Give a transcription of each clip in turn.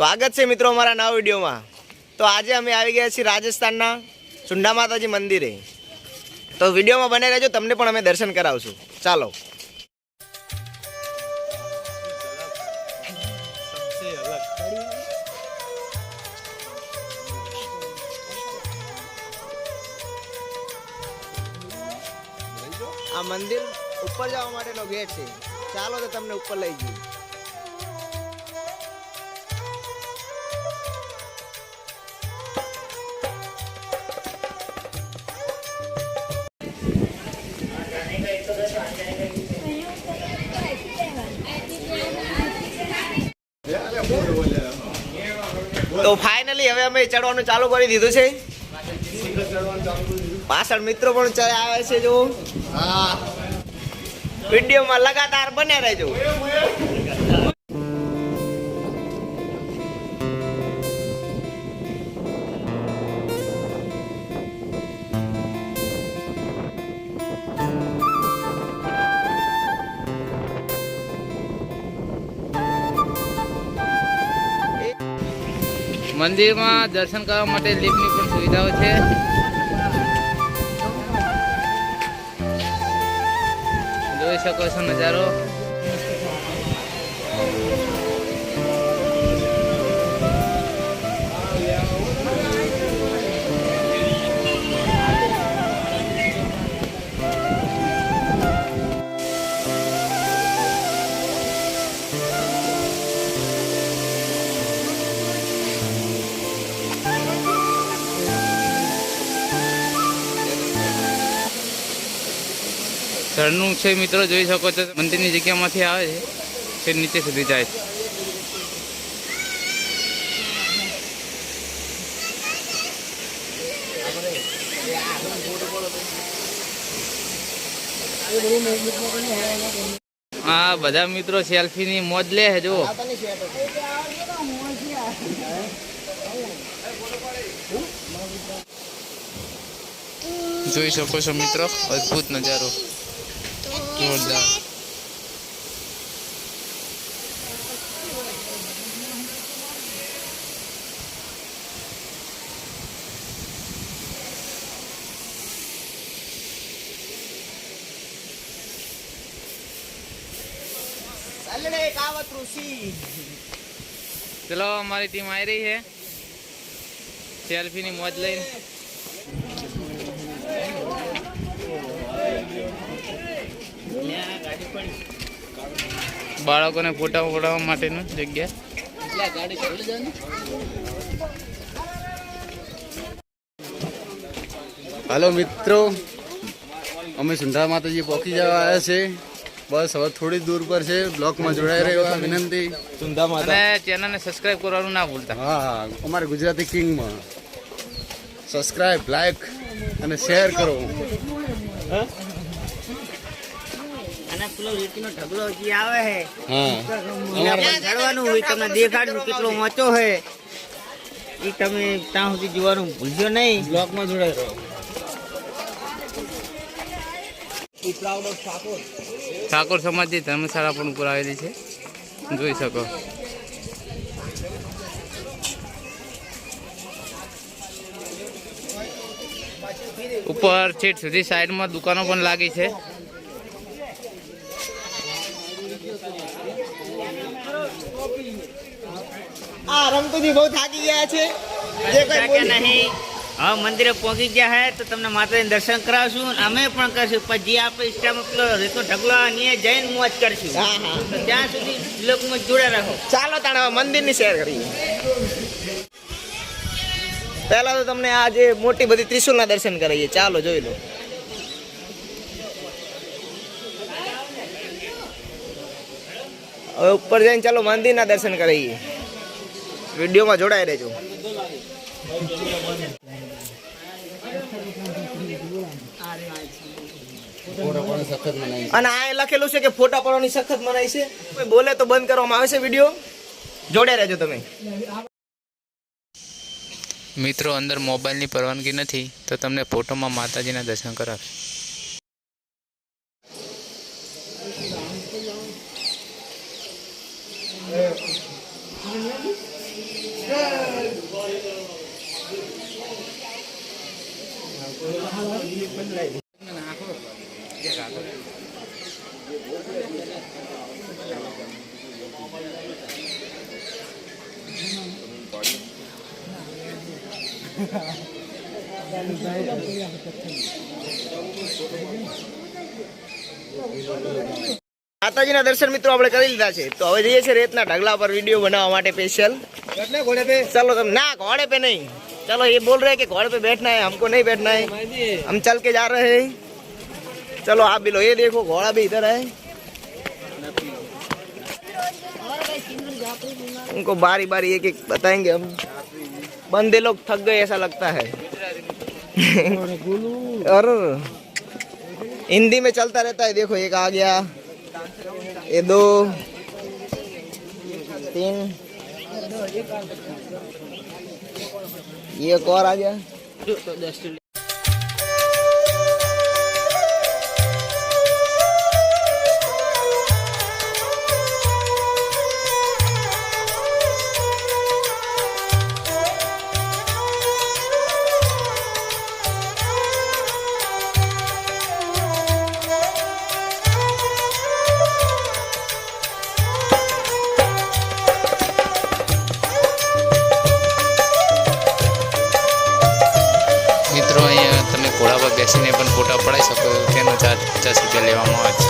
સ્વાગત છે મિત્રો અમારા નવા વિડીયોમાં. તો આજે અમે આવી ગયા છીએ રાજસ્થાનના ચુંડા માતાજી મંદિરે. તો વિડીયોમાં બને રહેજો, તમને પણ અમે દર્શન કરાવશું. ચાલો. આ મંદિર ઉપર જવા માટેનો ગેટ છે. ચાલો તો તમને ઉપર લઈ જઈએ. તો ફાઇનલી હવે અમે ચડવાનું ચાલુ કરી દીધું છે. પાછળ મિત્રો પણ ચડે આવે છે જો વિડીયોમાં લગાતાર બને રહેજો. મંદિરમાં દર્શન કરવા માટે લિફ્ટની પણ સુવિધાઓ છે. જોઈ શકો છો નજારો. ઝરણું છે મિત્રો, જોઈ શકો છો. મંદિરની જગ્યામાંથી આવે છે. તે નીચે સુધી જાય છે. આ બધા મિત્રો સેલ્ફીની મોજ લે જુઓ. જોઈ શકો છો મિત્રો, અદ્ભુત નજારો. જોરદાર ચલો અમારી ટીમ આવી રહી છે. સેલ્ફી ની મોજ લઈને. બાળકોને ફોટા પડાવવા માટેનું જગ્યા. હાલો મિત્રો અમે સુંઢા માતાજી પહોંચી જવા આવ્યા છે. બસ હવે થોડી દૂર પર છે. બ્લોકમાં જોડાઈ રહેવા વિનંતી. અને ચેનલને સબસ્ક્રાઇબ કરવાનું ના ભૂલતા. હા હા. અમારે ગુજરાતી કિંગમાં. સબસ્ક્રાઇબ લાઈક અને શેર કરો. અને પેલો રીતિનો ઢગલો જે આવે છે ચડવાનું હોય તમને દેખાડશું કેટલો મોચો છે એ તમે ત્યાં સુધી જોવાનું ભૂલશો નહીં. બ્લોકમાં જોડાઈ રહો. ઠાકોર. સમાજની ધર્મશાળા પણ ઉપર આવેલી છે. જોઈ શકો. ઉપર છેટ સુધી સાઈડમાં દુકાનો પણ લાગી છે. આ બહુ થાકી ગયા છે. જે કઈ નહીં. હવે મંદિરે પહોંચી ગયા હે તો તમને માતાજી દર્શન કરાવશું અમે પણ કરશું. પછી જે આપણે ઇન્સ્ટામાં પેલો રીતો ઢગલો અને જૈન મોજ કરશું. હા હા. તો ત્યાં સુધી લોકમાં જોડે રહો. ચાલો તાણે મંદિરની શેર કરીએ. પહેલાં તો તમને આ જે મોટી બધી ત્રિશુલના દર્શન કરાવીએ. ચાલો જોઈ લો. હવે ઉપર જઈને ચાલો મંદિરના દર્શન કરાવીએ. વિડીયોમાં જોડાઈ રહેજો. મનાય અને આ લખેલું છે કે ફોટા પાડવાની સખત મનાઈ છે. કોઈ બોલે તો બંધ કરવામાં આવે છે વીડિયો. જોડે રહેજો તમે. મિત્રો, અંદર મોબાઈલની પરવાનગી નથી, તો તમને ફોટોમાં માતાજીના દર્શન કરાવશે. માતાજીના દર્શન મિત્રો આપણે કરી લીધા છે. તો હવે જઈએ છીએ રેતના ઢગલા પર વીડિયો બનાવવા માટે घोड़े पे। चलो तुम ना घोड़े पे नहीं। चलो ये बोल रहे कि घोड़े पे बैठना है हमको नहीं बैठना है। हम चल के जा रहे हैं। चलो आप भी लो ये देखो घोड़ा भी इधर है। उनको बारी बारी एक एक बताएँगे हम। बंदे लोग थक गए ऐसा लगता है। और हिंदी में चलता रहता है देखो एक आ गया ये दो तीन। ये एक और आ गया બેસીને પણ ફોટા પડાવી શકો તેનો ચાર્જ પચાસ રૂપિયા લેવામાં આવે છે.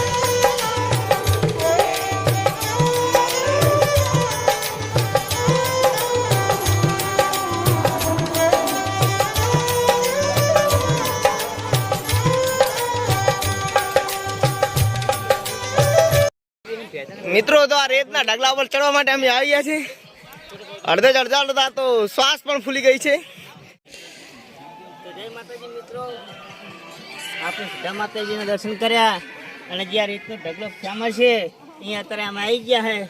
મિત્રો, તો આ રેતના ઢગલા પર ચડવા માટે અમે આવી ગયા છીએ. અડધે અડધા અડધા તો શ્વાસ પણ ફૂલી ગઈ છે. જય માતાજી મિત્રો આપણે સીધા માતાજીના દર્શન કર્યા અને જ્યાં રીતનો ઢગલો ફેમસ છે અહીંયા અત્યારે અમે આવી ગયા છે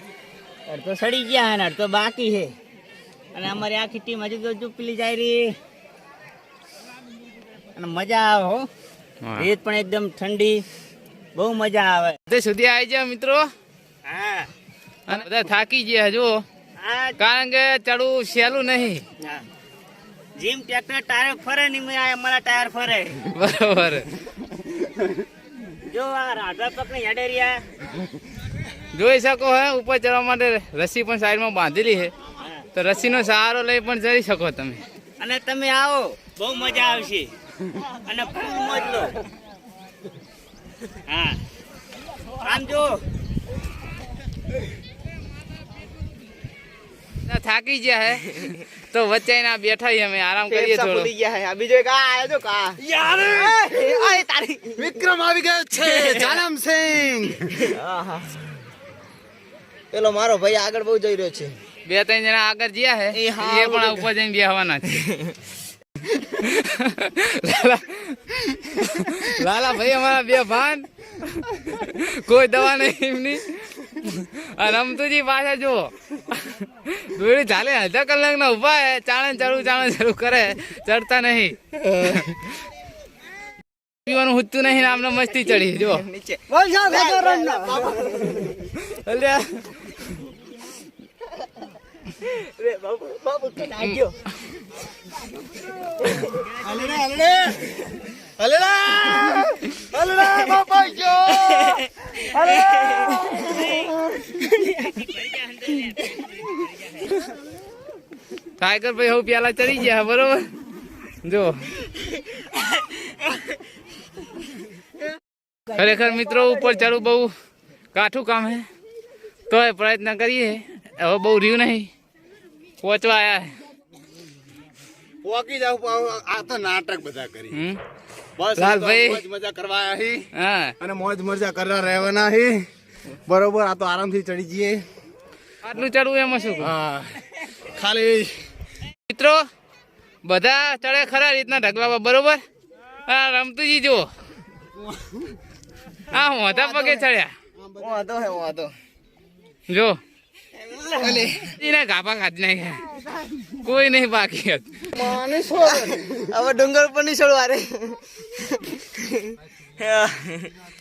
અડધો સડી ગયા છે અને અડધો બાકી છે અને અમારી આખી ટીમ હજુ તો ચૂપલી જાય રહી. અને મજા આવે હો. રીત પણ એકદમ ઠંડી. બહુ મજા આવે. તે સુધી આવી જાય મિત્રો. હા. અને બધા થાકી ગયા જો કારણ કે ચડવું સહેલું નહીં. હા. જેમ ટ્રેક્ટર ટાયર ફરે ને અમારા ટાયર ફરે. બરોબર. જો આ રાધા પકને હેડેરિયા જોઈ શકો હે ઉપર ચડવા માટે રસ્સી પણ સાઈડમાં બાંધેલી છે તો રસ્સીનો સહારો લઈ પણ ચડી શકો તમે. અને તમે આવો બહુ મજા આવશે. અને ફૂલ મોજ લો હા. આમ જો. થાકી ગયા હે. તો વચ્ચે બેઠા અમે આરામ કરીએ થોડો. બીજો એક આ આયો તો કા. યાર! આય તારી. વિક્રમ આવી ગયો છે જાનમ સિંહ. આહા. પેલો મારો ભાઈ આગળ બહુ જઈ રહ્યો છે. બે ત્રણ જણા આગળ જ્યા હે એ પણ ઉપર જઈને બેહવાના છે. લાલા લાલા ભાઈ અમારા બે ભાન. કોઈ દવા નહીં એમની. રમતુજી પાછા જો દોરી ચાલે અડધા કલાક ના ઊભા હે ચાલન ચાલુ ચાલન ચાલુ કરે ચડતા નહીં. પીવાનું હુતું નહીં આમને મસ્તી ચડી જો નીચે. અલ્યા. રે બાબુ બાબુ કે નાગ્યો. ટાઈગર ભાઈ હવે પેલા ચડી ગયા બરોબર? જો ખરેખર મિત્રો ઉપર ચડવું બહુ કાઠું કામ હે. તોય પ્રયત્ન કરીએ. હવે બહુ રહ્યું નહીં. પહોંચવા આયા હે. પોકી જાવ આ તો નાટક બધા કરી? બસ લાલભાઈ. મજા કરવા હા. અને મોજ મજા કરવા રહેવાના હી. બરોબર આ તો આરામથી ચડી જઈએ. આટલું ચડવું એમાં શું હા ખાલી મિત્રો બધા ચડે ખરા રીતના ઢગલા પર બરોબર? હા રમતુજી જો હા મોઢા પગે ચડ્યા. વાંધો હે વાંધો જો. એના ગાભા ખાધી નાખ્યા. કોઈ નહીં બાકી હતું. હવે ડુંગર ઉપર નહીં છોડવા રે.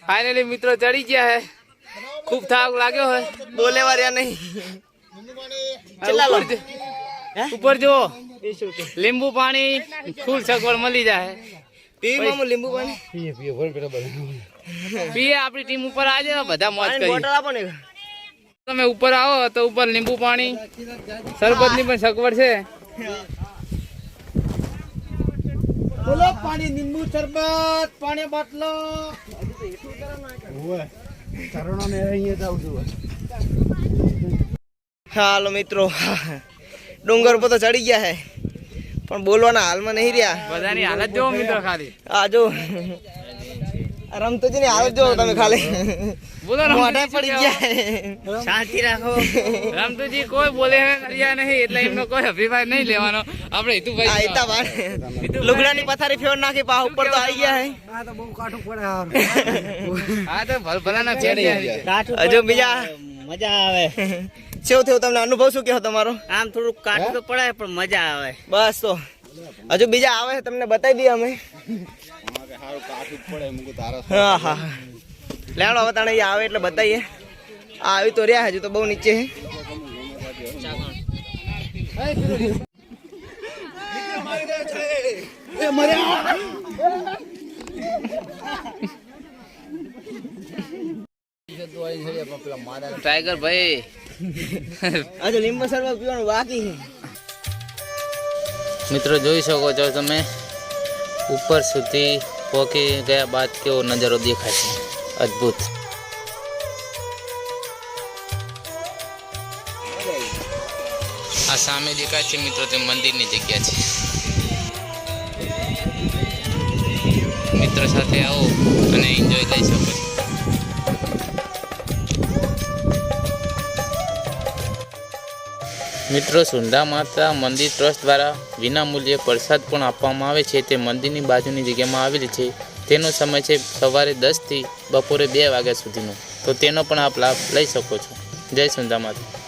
ફાઇનલી મિત્રો ચડી ગયા હે. ખૂબ થાક લાગ્યો હોય. બોલે વાર્યા નહીં. ઉપર જ- લીંબુ પાણી ફૂલ સગવડ મળી જાય. લીંબુ પાણી? પીએ આપણી ટીમ ઉપર આજે બધા મોજ કરી. બોટલ આપો ને. તમે ઉપર આવો તો ઉપર લીંબુ પાણી. શરબતની પણ સગવડ છે. બોલો પાણી લીંબુ શરબત પાણી બાટલો. હાલો મિત્રો ડુંગર ઉપર તો ચડી ગયા હે. પણ બોલવાના હાલમાં નહીં રહ્યા. બધાની હાલત જોવો મિત્રો ખાલી. આ જો આ રમતુજી ને આવજો જો તમે ખાલી. બોલો મોઢા પડી ગયા. શાંતિ રાખો. રમતુજી કોઈ બોલે કર્યા નહીં એટલે એમનો કોઈ અભિપ્રાય નહીં લેવાનો. આપણે આ હિતુભાઈ. ઈતા બાર લુગડાની પથારી ફેર નાખી પા ઉપર તો આવી ગયા હે. હા તો ભલ આ તો જાય. કાઠું હજુ પડે બીજા? મજા આવે. કેવું થયું તમને? અનુભવ શું કહો તમારો? આમ થોડુંક કાઠું તો પડે પણ મજા આવે. બસ તો. હજુ બીજા આવે તમને બતાવી દઈએ અમે. હા હા હા. લેણો હવે તને આવે એટલે બતાવીએ આ આવી તો રહ્યા હજુ તો બહુ નીચે છે. ટાઈગર ભાઈ. હજુ લીંબુ શરબત પીવાનું બાકી છે. મિત્રો જોઈ શકો છો તમે. ઉપર સુધી પહોંચી ગયા બાદ કેવો નજારો દેખાય છે? અદ્ભુત. આ સામે દેખાય છે મિત્રો તે મંદિરની જગ્યા છે. મિત્રો સાથે આવો અને એન્જોય લઈ શકો છો મિત્રો સુંદા માતા મંદિર ટ્રસ્ટ દ્વારા વિનામૂલ્યે પ્રસાદ પણ આપવામાં આવે છે. તે મંદિરની બાજુની જગ્યામાં આવેલી છે. તેનો સમય છે સવારે દસથી બપોરે બે વાગ્યા સુધીનો. તો તેનો પણ આપ લાભ લઈ શકો છો. જય સુંદા માતા.